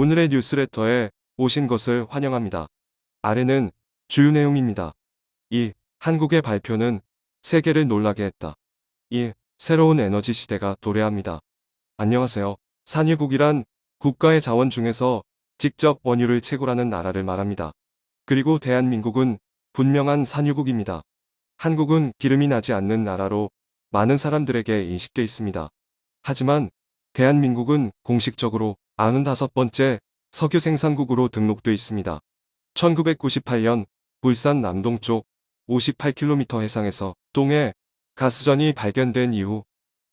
오늘의 뉴스레터에 오신 것을 환영합니다. 아래는 주요 내용입니다. 1. 한국의 발표는 세계를 놀라게 했다. 1. 새로운 에너지 시대가 도래합니다. 안녕하세요. 산유국이란 국가의 자원 중에서 직접 원유를 채굴하는 나라를 말합니다. 그리고 대한민국은 분명한 산유국입니다. 한국은 기름이 나지 않는 나라로 많은 사람들에게 인식돼 있습니다. 하지만 대한민국은 공식적으로 95번째 석유 생산국으로 등록돼 있습니다. 1998년 울산 남동쪽 58km 해상에서 동해 가스전이 발견된 이후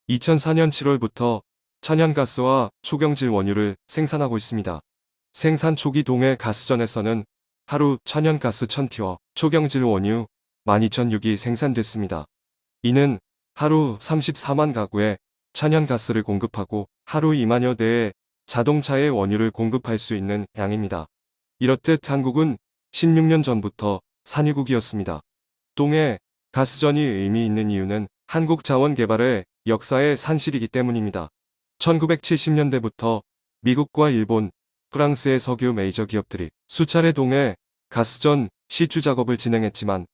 2004년 7월부터 천연가스와 초경질 원유를 생산하고 있습니다. 생산 초기 동해 가스전에서는 하루 천연가스 1000티와 초경질 원유 12,006이 생산됐습니다. 이는 하루 34만 가구에 천연가스를 공급하고 하루 2만여 대의 자동차의 원유를 공급할 수 있는 양입니다. 이렇듯 한국은 16년 전부터 산유국이었습니다. 동해 가스전이 의미 있는 이유는 한국 자원 개발의 역사의 산실이기 때문입니다. 1970년대부터 미국과 일본, 프랑스의 석유 메이저 기업들이 수차례 동해 가스전 시추 작업을 진행했지만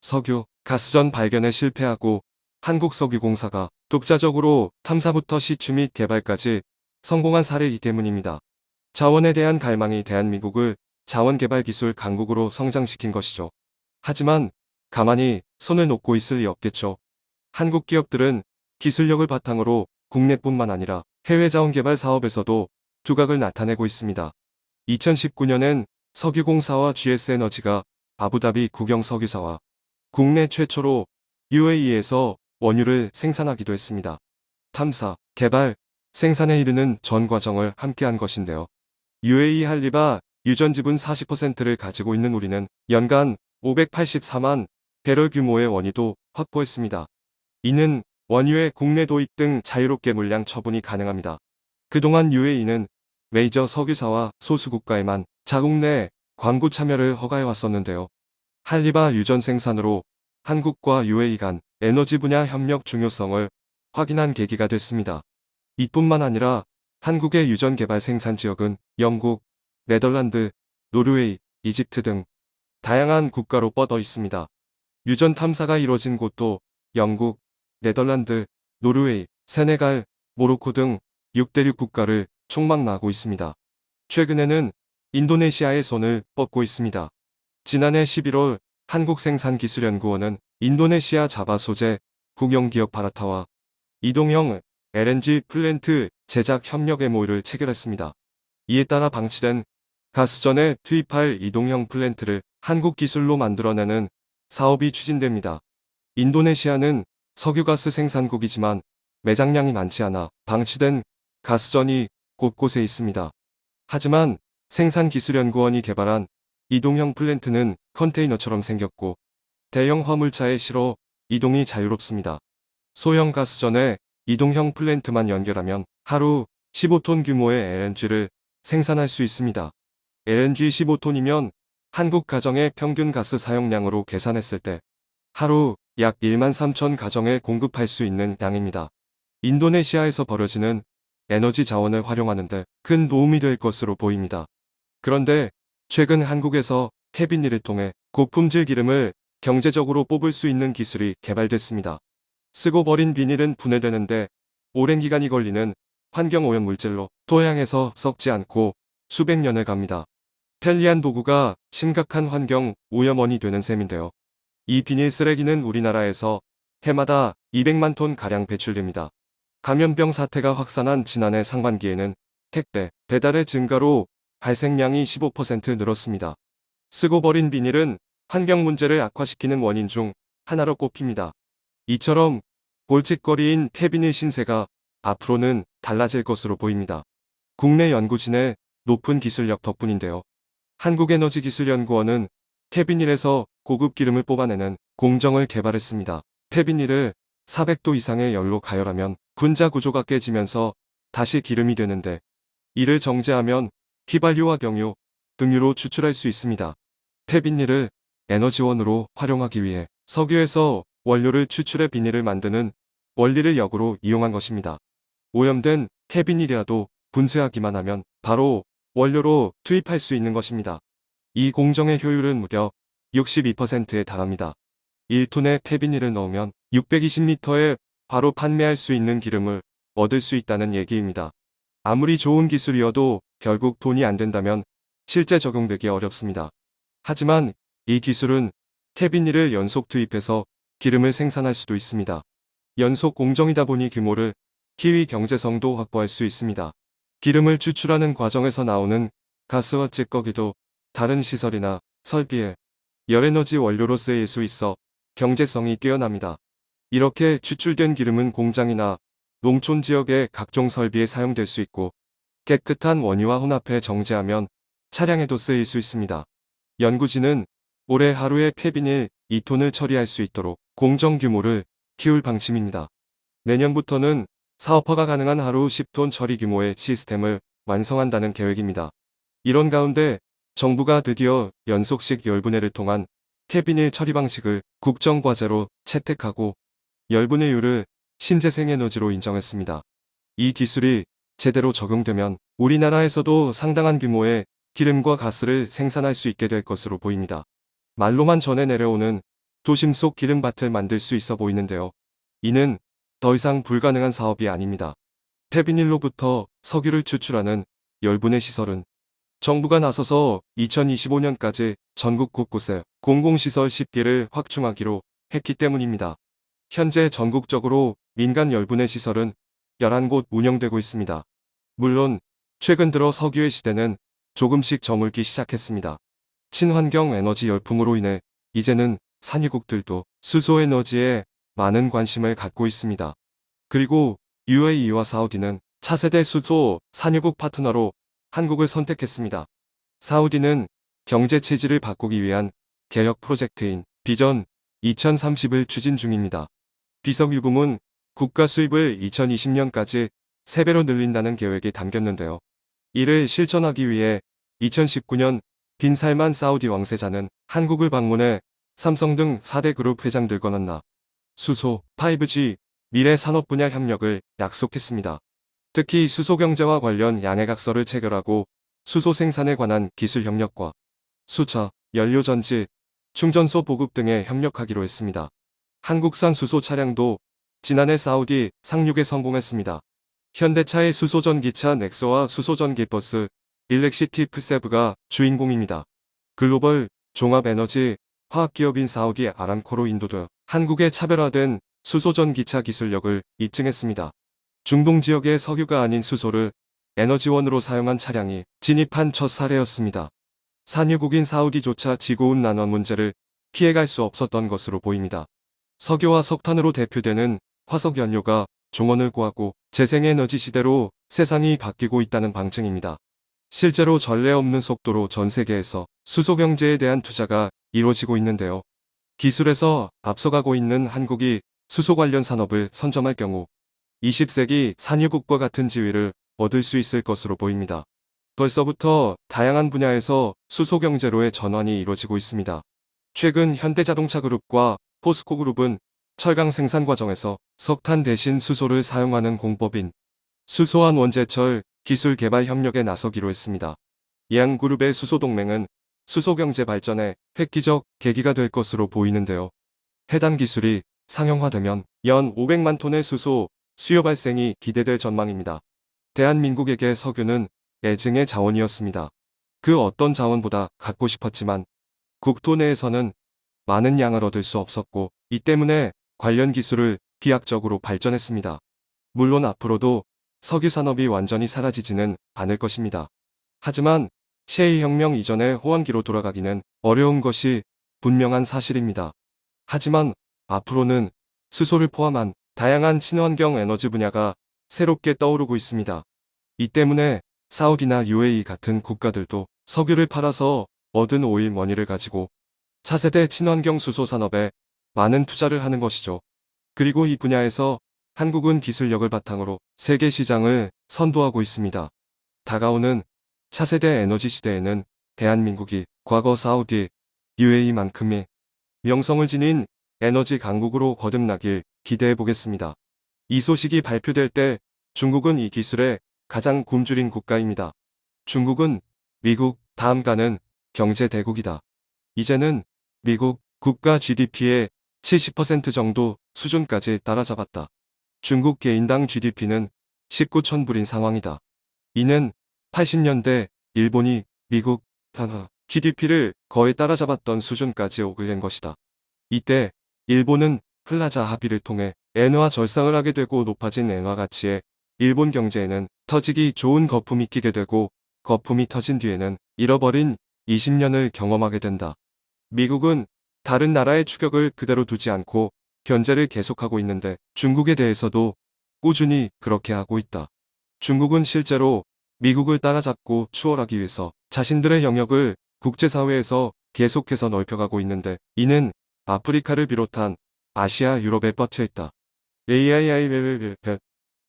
석유, 가스전 발견에 실패하고 한국석유공사가 독자적으로 탐사부터 시추 및 개발까지 성공한 사례이기 때문입니다. 자원에 대한 갈망이 대한민국을 자원개발 기술 강국으로 성장시킨 것이죠. 하지만 가만히 손을 놓고 있을 리 없겠죠. 한국 기업들은 기술력을 바탕으로 국내뿐만 아니라 해외 자원개발 사업에서도 두각을 나타내고 있습니다. 2019년엔 석유공사와 GS에너지가 아부다비 국영석유사와 국내 최초로 UAE에서 원유를 생산하기도 했습니다. 탐사, 개발, 생산에 이르는 전 과정을 함께한 것인데요. UAE 할리바 유전 지분 40%를 가지고 있는 우리는 연간 584만 배럴 규모의 원유도 확보했습니다. 이는 원유의 국내 도입 등 자유롭게 물량 처분이 가능합니다. 그동안 UAE는 메이저 석유사와 소수국가에만 자국 내 광구 참여를 허가해 왔었는데요. 할리바 유전 생산으로 한국과 UAE 간 에너지 분야 협력 중요성을 확인한 계기가 됐습니다. 이뿐만 아니라 한국의 유전 개발 생산 지역은 영국, 네덜란드, 노르웨이, 이집트 등 다양한 국가로 뻗어 있습니다. 유전 탐사가 이뤄진 곳도 영국, 네덜란드, 노르웨이, 세네갈, 모로코 등 6대륙 국가를 총망라하고 있습니다. 최근에는 인도네시아의 손을 뻗고 있습니다. 지난해 11월 한국생산기술연구원은 인도네시아 자바 소재 국영기업 바라타와 이동형 LNG 플랜트 제작 협력 MOU를 체결했습니다. 이에 따라 방치된 가스전에 투입할 이동형 플랜트를 한국 기술로 만들어내는 사업이 추진됩니다. 인도네시아는 석유가스 생산국이지만 매장량이 많지 않아 방치된 가스전이 곳곳에 있습니다. 하지만 생산기술연구원이 개발한 이동형 플랜트는 컨테이너처럼 생겼고 대형 화물차에 실어 이동이 자유롭습니다. 소형 가스전에 이동형 플랜트만 연결하면 하루 15톤 규모의 LNG를 생산할 수 있습니다. LNG 15톤이면 한국 가정의 평균 가스 사용량으로 계산했을 때 하루 약 1만 3천 가정에 공급할 수 있는 양입니다. 인도네시아에서 벌어지는 에너지 자원을 활용하는데 큰 도움이 될 것으로 보입니다. 그런데 최근 한국에서 캐빈일을 통해 고품질 기름을 경제적으로 뽑을 수 있는 기술이 개발됐습니다. 쓰고 버린 비닐은 분해되는데 오랜 기간이 걸리는 환경오염 물질로 토양에서 썩지 않고 수백 년을 갑니다. 편리한 도구가 심각한 환경 오염원이 되는 셈인데요. 이 비닐 쓰레기는 우리나라에서 해마다 200만 톤 가량 배출됩니다. 감염병 사태가 확산한 지난해 상반기에는 택배, 배달의 증가로 발생량이 15% 늘었습니다. 쓰고 버린 비닐은 환경 문제를 악화시키는 원인 중 하나로 꼽힙니다. 이처럼 골칫거리인 폐비닐 신세가 앞으로는 달라질 것으로 보입니다. 국내 연구진의 높은 기술력 덕분인데요. 한국에너지기술연구원은 폐비닐에서 고급 기름을 뽑아내는 공정을 개발했습니다. 폐비닐을 400도 이상의 열로 가열하면 분자 구조가 깨지면서 다시 기름이 되는데 이를 정제하면 휘발유와 경유, 등유로 추출할 수 있습니다. 폐비닐을 에너지원으로 활용하기 위해 석유에서 원료를 추출해 비닐을 만드는 원리를 역으로 이용한 것입니다. 오염된 폐비닐이라도 분쇄하기만 하면 바로 원료로 투입할 수 있는 것입니다. 이 공정의 효율은 무려 62%에 달합니다. 1톤의 페비닐을 넣으면 620리터에 바로 판매할 수 있는 기름을 얻을 수 있다는 얘기입니다. 아무리 좋은 기술이어도 결국 돈이 안 된다면 실제 적용되기 어렵습니다. 하지만 이 기술은 케비닐을 연속 투입해서 기름을 생산할 수도 있습니다. 연속 공정이다 보니 규모를 키위 경제성도 확보할 수 있습니다. 기름을 추출하는 과정에서 나오는 가스와 찌꺼기도 다른 시설이나 설비에 열에너지 원료로 쓰일 수 있어 경제성이 뛰어납니다. 이렇게 추출된 기름은 공장이나 농촌 지역의 각종 설비에 사용될 수 있고 깨끗한 원유와 혼합해 정제하면 차량에도 쓰일 수 있습니다. 연구진은 올해 하루에 폐비닐 2톤을 처리할 수 있도록 공정 규모를 키울 방침입니다. 내년부터는 사업화가 가능한 하루 10톤 처리 규모의 시스템을 완성한다는 계획입니다. 이런 가운데 정부가 드디어 연속식 열분해를 통한 폐비닐 처리 방식을 국정과제로 채택하고 열분해율을 신재생에너지로 인정했습니다. 이 기술이 제대로 적용되면 우리나라에서도 상당한 규모의 기름과 가스를 생산할 수 있게 될 것으로 보입니다. 말로만 전해 내려오는 도심 속 기름밭을 만들 수 있어 보이는데요. 이는 더 이상 불가능한 사업이 아닙니다. 페비닐로부터 석유를 추출하는 열분해 시설은 정부가 나서서 2025년까지 전국 곳곳에 공공시설 10개를 확충하기로 했기 때문입니다. 현재 전국적으로 민간 열분해 시설은 11곳 운영되고 있습니다. 물론 최근 들어 석유의 시대는 조금씩 저물기 시작했습니다. 친환경 에너지 열풍으로 인해 이제는 산유국들도 수소에너지에 많은 관심을 갖고 있습니다. 그리고 UAE와 사우디는 차세대 수소 산유국 파트너로 한국을 선택했습니다. 사우디는 경제 체질을 바꾸기 위한 개혁 프로젝트인 비전 2030을 추진 중입니다. 비석유금은 국가 수입을 2020년까지 3배로 늘린다는 계획이 담겼는데요. 이를 실천하기 위해 2019년 빈살만 사우디 왕세자는 한국을 방문해 삼성 등 4대 그룹 회장들과 만나 수소, 5G, 미래 산업 분야 협력을 약속했습니다. 특히 수소 경제와 관련 양해각서를 체결하고 수소 생산에 관한 기술 협력과 수차, 연료 전지, 충전소 보급 등에 협력하기로 했습니다. 한국산 수소 차량도 지난해 사우디 상륙에 성공했습니다. 현대차의 수소전기차 넥서와 수소전기버스 일렉시티 프세브가 주인공입니다. 글로벌 종합에너지 화학기업인 사우디 아람코로 인도되어 한국의 차별화된 수소전기차 기술력을 입증했습니다. 중동 지역의 석유가 아닌 수소를 에너지원으로 사용한 차량이 진입한 첫 사례였습니다. 산유국인 사우디조차 지구온난화 문제를 피해갈 수 없었던 것으로 보입니다. 석유와 석탄으로 대표되는 화석연료가 종언을 구하고 재생에너지 시대로 세상이 바뀌고 있다는 방증입니다. 실제로 전례 없는 속도로 전 세계에서 수소 경제에 대한 투자가 이루어지고 있는데요. 기술에서 앞서가고 있는 한국이 수소 관련 산업을 선점할 경우 20세기 산유국과 같은 지위를 얻을 수 있을 것으로 보입니다. 벌써부터 다양한 분야에서 수소 경제로의 전환이 이루어지고 있습니다. 최근 현대자동차 그룹과 포스코 그룹은 철강 생산 과정에서 석탄 대신 수소를 사용하는 공법인 수소환 원재철 기술 개발 협력에 나서기로 했습니다. 양 그룹의 수소 동맹은 수소 경제 발전에 획기적 계기가 될 것으로 보이는데요. 해당 기술이 상용화되면 연 500만 톤의 수소 수요 발생이 기대될 전망입니다. 대한민국에게 석유는 애증의 자원이었습니다. 그 어떤 자원보다 갖고 싶었지만 국토 내에서는 많은 양을 얻을 수 없었고 이 때문에 관련 기술을 비약적으로 발전했습니다. 물론 앞으로도 석유 산업이 완전히 사라지지는 않을 것입니다. 하지만 셰이 혁명 이전의 호황기로 돌아가기는 어려운 것이 분명한 사실입니다. 하지만 앞으로는 수소를 포함한 다양한 친환경 에너지 분야가 새롭게 떠오르고 있습니다. 이 때문에 사우디나 UAE 같은 국가들도 석유를 팔아서 얻은 오일 머니를 가지고 차세대 친환경 수소 산업에 많은 투자를 하는 것이죠. 그리고 이 분야에서 한국은 기술력을 바탕으로 세계 시장을 선도하고 있습니다. 다가오는 차세대 에너지 시대에는 대한민국이 과거 사우디, UAE만큼의 명성을 지닌 에너지 강국으로 거듭나길 기대해 보겠습니다. 이 소식이 발표될 때 중국은 이 기술에 가장 굶주린 국가입니다. 중국은 미국 다음 가는 경제 대국이다. 이제는 미국 국가 GDP의 70% 정도 수준까지 따라잡았다. 중국 개인당 GDP는 19천 불인 상황이다. 이는 80년대 일본이 미국 GDP를 거의 따라잡았던 수준까지 된 것이다. 이때 일본은 플라자 합의를 통해 엔화 절상을 하게 되고 높아진 엔화 가치에 일본 경제에는 터지기 좋은 거품이 끼게 되고 거품이 터진 뒤에는 잃어버린 20년을 경험하게 된다. 미국은 다른 나라의 추격을 그대로 두지 않고 견제를 계속하고 있는데 중국에 대해서도 꾸준히 그렇게 하고 있다. 중국은 실제로 미국을 따라잡고 추월하기 위해서 자신들의 영역을 국제사회에서 계속해서 넓혀가고 있는데 이는 아프리카를 비롯한 아시아 유럽에 뻗쳐 있다. AII를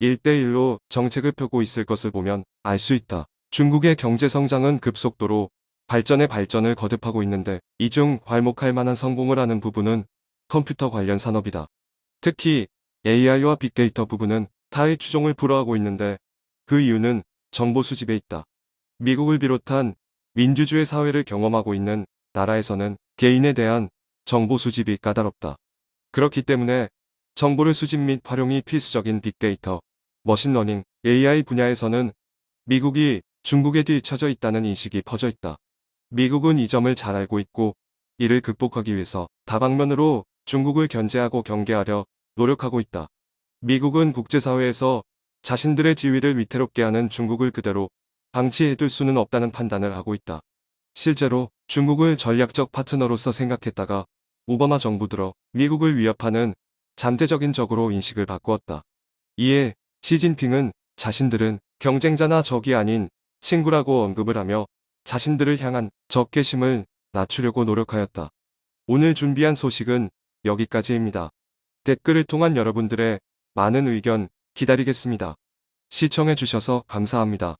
1대1로 정책을 펴고 있을 것을 보면 알 수 있다. 중국의 경제 성장은 급속도로 발전의 발전을 거듭하고 있는데 이 중 괄목할 만한 성공을 하는 부분은 컴퓨터 관련 산업이다. 특히 AI와 빅데이터 부분은 타의 추종을 불허하고 있는데 그 이유는 정보 수집에 있다. 미국을 비롯한 민주주의 사회를 경험하고 있는 나라에서는 개인에 대한 정보 수집이 까다롭다. 그렇기 때문에 정보를 수집 및 활용이 필수적인 빅데이터, 머신러닝, AI 분야에서는 미국이 중국에 뒤처져 있다는 인식이 퍼져 있다. 미국은 이 점을 잘 알고 있고 이를 극복하기 위해서 다방면으로 중국을 견제하고 경계하려 노력하고 있다. 미국은 국제사회에서 자신들의 지위를 위태롭게 하는 중국을 그대로 방치해둘 수는 없다는 판단을 하고 있다. 실제로 중국을 전략적 파트너로서 생각했다가 오바마 정부 들어 미국을 위협하는 잠재적인 적으로 인식을 바꾸었다. 이에 시진핑은 자신들은 경쟁자나 적이 아닌 친구라고 언급을 하며 자신들을 향한 적개심을 낮추려고 노력하였다. 오늘 준비한 소식은 여기까지입니다. 댓글을 통한 여러분들의 많은 의견 기다리겠습니다. 시청해주셔서 감사합니다.